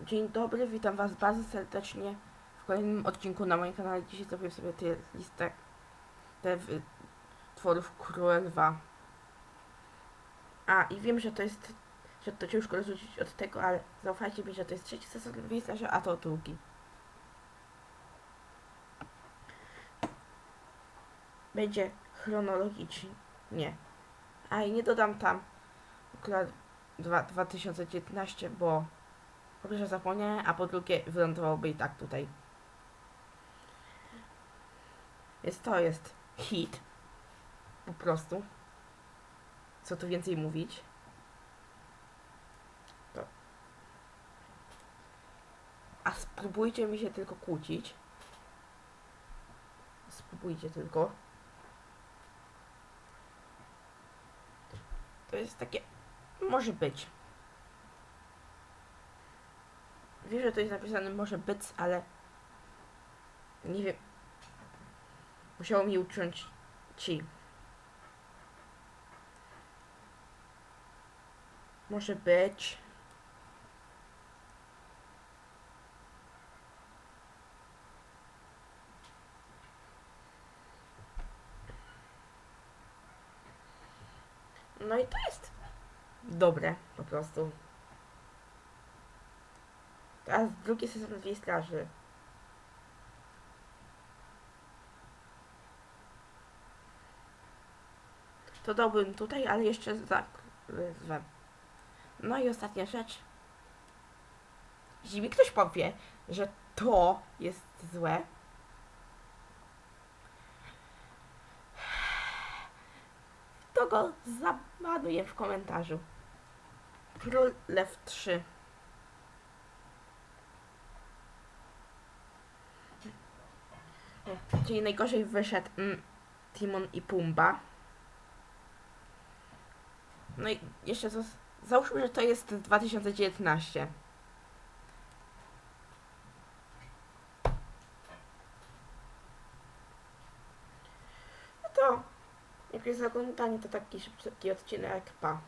Dzień dobry, witam Was bardzo serdecznie w kolejnym odcinku na moim kanale. Dzisiaj zrobię sobie tę listę te tworów Króla Lwa. A, i wiem, że to jest, że to ciężko rozróżnić od tego, ale zaufajcie mi, że to jest trzeci sezon Wisarza, a to drugi. Będzie chronologicznie. Nie. A i nie dodam tam dwa- 2019, bo po pierwsze zapomniałem, a po drugie wylądowałoby i tak tutaj. Więc to jest hit. Po prostu. Co tu więcej mówić? To. A spróbujcie mi się tylko kłócić. Spróbujcie tylko. To jest takie. Może być. Wiem, że to jest napisane może być, ale nie wiem. Musiało mi uciąć ci. Może być. No i to jest dobre po prostu. Teraz drugi sezon Dwie Straży. To dałbym tutaj, ale jeszcze za złe. No i ostatnia rzecz. Jeśli mi ktoś powie, że to jest złe, go zabanuję w komentarzu. Król Lew 3. Czyli najgorzej wyszedł mm, Timon i Pumba. No i jeszcze załóżmy, że to jest 2019. No to, jak jest oglądanie, to taki szybki odcinek, pa.